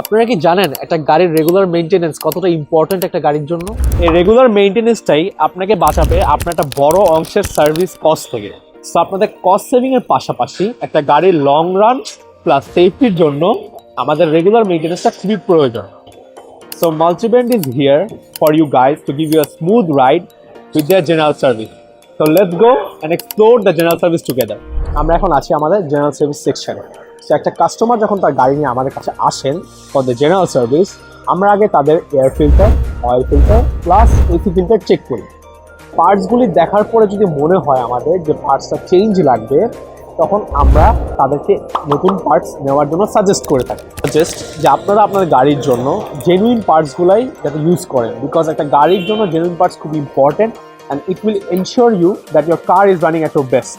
আপনারা কি জানেন একটা গাড়ির রেগুলার মেইনটেনেন্স কতটা ইম্পর্ট্যান্ট একটা গাড়ির জন্য? এই রেগুলার মেইনটেনেন্সটাই আপনাকে বাঁচাবে আপনার একটা বড় অংশের সার্ভিস কস্ট থেকে। সো আপনাদের কস্ট সেভিং এর পাশাপাশি একটা গাড়ির লং রান প্লাস সেফটির জন্য আমাদের রেগুলার মেইনটেনেন্সটা খুবই প্রয়োজন। So Multiband is here for you guys to give you a smooth ride with their general service so let's go and explore the general service together আমরা এখন আছি আমাদের জেনারেল সার্ভিস সেকশনে সো একটা কাস্টমার যখন তার গাড়ি নিয়ে আমাদের কাছে আসেন ফর দ্য জেনারেল সার্ভিস আমরা আগে তাদের air filter oil filter plus AC filter check করি। পার্টসগুলি দেখার পরে যদি মনে হয় আমাদের যে পার্টসটা চেঞ্জ লাগবে, তখন আমরা তাদেরকে নতুন পার্টস নেওয়ার জন্য সাজেস্ট করে থাকি। সাজেস্ট যে আপনারা আপনাদের গাড়ির জন্য জেনুইন পার্টসগুলাই যাতে ইউজ করেন বিকজ একটা গাড়ির জন্য জেনুইন পার্টস খুব important and it will ensure you that your car is running at your best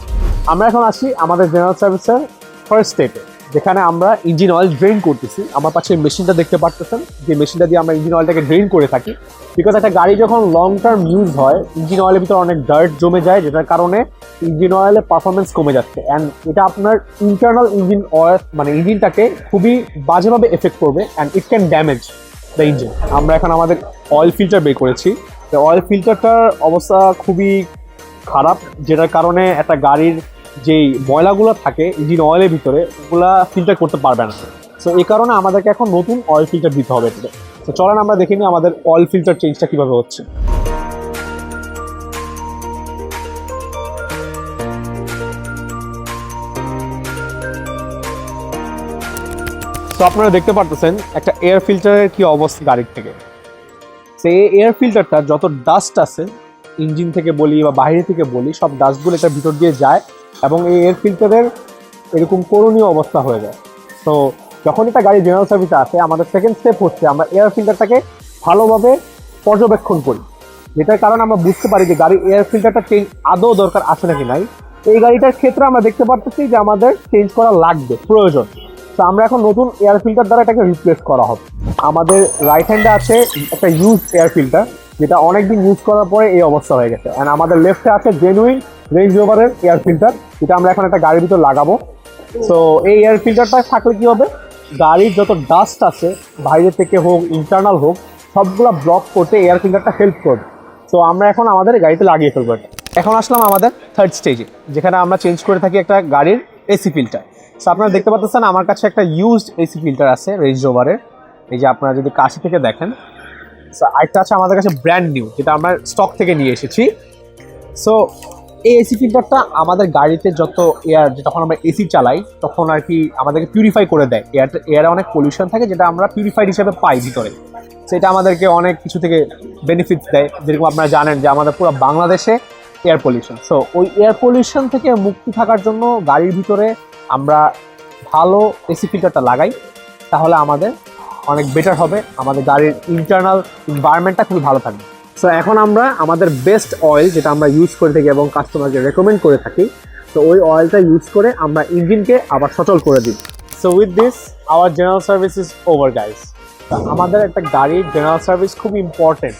আমরা এখন আসি আমাদের জেনারেল সার্ভিসের ফার্স্ট স্টেপে যেখানে আমরা ইঞ্জিন অয়েল ড্রেন করতেছি। আমার পাশে মেশিনটা দেখতে পারতেছেন। যে মেশিনটা দিয়ে আমরা ইঞ্জিন অয়েলটাকে ড্রেন করে থাকি। বিকজ একটা গাড়ি যখন লং টার্ম ইউজ হয়, ইঞ্জিন অয়েলের ভিতরে অনেক ডার্ট জমে যায়, যেটার কারণে ইঞ্জিন অয়েলের পারফরমেন্স কমে যাচ্ছে। অ্যান্ড এটা আপনার ইন্টারনাল ইঞ্জিন অয়েল মানে ইঞ্জিনটাকে খুবই বাজেভাবে এফেক্ট করবে and it can damage the engine আমরা এখন আমাদের অয়েল ফিল্টার বের করেছি। তো অয়েল ফিল্টারটার অবস্থা খুবই খারাপ, যেটার কারণে একটা গাড়ির যেই ময়লাগুলো থাকে ইঞ্জিন অয়েলের ভিতরে, ওগুলা ফিল্টার করতে পারবে না। সো এই কারণে আমাদেরকে এখন নতুন অয়েল ফিল্টার দিতে হবে এটাতে। তো চলেন আমরা দেখে নিই আমাদের অয়েল ফিল্টার চেঞ্জটা কীভাবে হচ্ছে। তো আপনারা দেখতে পারতেছেন একটা এয়ার ফিল্টারের কি অবস্থা গাড়ির থেকে। সেই এয়ার ফিল্টারটা যত ডাস্ট আছে ইঞ্জিন থেকে বলি বা বাইরে থেকে বলি, সব ডাস্টগুলো এটার ভিতর দিয়ে যায়। এবং এই এয়ার ফিল্টারের এরকম করণীয় অবস্থা হয়ে যায়। তো যখন একটা গাড়ি জেনারেল সার্ভিসে আসে, আমাদের সেকেন্ড স্টেপ হচ্ছে আমরা এয়ার ফিল্টারটাকে ভালোভাবে পর্যবেক্ষণ করি। যেটার কারণে আমরা বুঝতে পারি যে গাড়ির এয়ার ফিল্টারটা চেঞ্জ আদৌ দরকার আছে নাকি নাই। এই গাড়িটার ক্ষেত্রে আমরা দেখতে পারতেছি যে আমাদের চেঞ্জ করা লাগবে, প্রয়োজন। তো আমরা এখন নতুন এয়ার ফিল্টার দ্বারা এটাকে রিপ্লেস করা হবে। আমাদের রাইট হ্যান্ডে আছে একটা ইউজ এয়ার ফিল্টার যেটা অনেকদিন ইউজ করার পরে এই অবস্থা হয়ে গেছে। অ্যান্ড আমাদের লেফটে আছে জেনুইন রেঞ্জ রোভারের এয়ার ফিল্টার যেটা আমরা এখন একটা গাড়ির ভিতর লাগাবো। সো এই এয়ার ফিল্টারটা থাকলে কি হবে? গাড়ির যত ডাস্ট আছে, বাইরে থেকে হোক ইন্টারনাল হোক, সবগুলো ব্লক করতে এয়ার ফিল্টারটা হেল্প করবে। সো আমরা এখন আমাদের গাড়িতে লাগিয়ে ফেলব এটা। এখন আসলাম আমাদের থার্ড স্টেজে যেখানে আমরা চেঞ্জ করে থাকি একটা গাড়ির এসি ফিল্টার সো আপনারা দেখতে পাচ্ছেন, আমার কাছে একটা ইউজড এসি ফিল্টার আছে রেঞ্জ রোভারের এই যে আপনারা যদি কাছে থেকে দেখেন। সো আরেকটা আছে আমাদের কাছে ব্র্যান্ড নিউ যেটা আমরা স্টক থেকে নিয়ে এসেছি। সো এই এসি ফিল্টারটা আমাদের গাড়িতে যত এয়ার যখন আমরা এসি চালাই, তখন আর কি আমাদেরকে পিউরিফাই করে দেয়। এয়ার এয়ারে অনেক পলিউশন থাকে যেটা আমরা পিউরিফাইড হিসেবে পাই ভিতরে। সেটা আমাদেরকে অনেক কিছু থেকে বেনিফিট দেয়। যেরকম আপনারা জানেন যে আমাদের পুরো বাংলাদেশে এয়ার পলিউশন সো ওই এয়ার পলিউশন থেকে মুক্তি থাকার জন্য গাড়ির ভিতরে আমরা ভালো এসি ফিল্টারটা লাগাই, তাহলে আমাদের অনেক বেটার হবে। আমাদের গাড়ির ইন্টারনাল এনভায়রনমেন্টটা খুবই ভালো থাকবে। সো এখন আমরা আমাদের বেস্ট অয়েল যেটা আমরা ইউজ করে থাকি এবং কাস্টমারকে রেকমেন্ড করে থাকি, তো ওই অয়েলটা ইউজ করে আমরা ইঞ্জিনকে আবার সচল করে দিই। So with this our general service is over guys আমাদের একটা গাড়ির জেনারেল সার্ভিস খুব ইম্পর্টেন্ট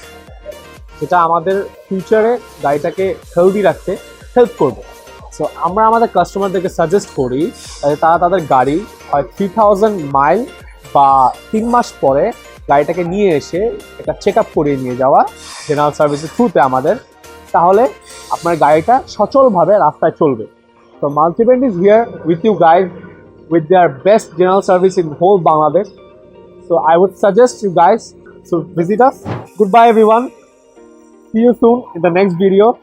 যেটা আমাদের ফিউচারে গাড়িটাকে হেলদি রাখতে হেল্প করবে। সো আমরা আমাদের কাস্টমারদেরকে সাজেস্ট করি তারা তাদের গাড়ি হয় থ্রি থাউজেন্ড মাইল বা তিন মাস পরে গাড়িটাকে নিয়ে এসে একটা চেক আপ করিয়ে নিয়ে যাওয়া জেনারেল সার্ভিসের থ্রুতে আমাদের তাহলে আপনার গাড়িটা সচলভাবে রাস্তায় চলবে তো Multiband is here with you guys with their best general service in whole Bangladesh So, I would suggest you guys to visit us. Goodbye, everyone. See you soon in the next video.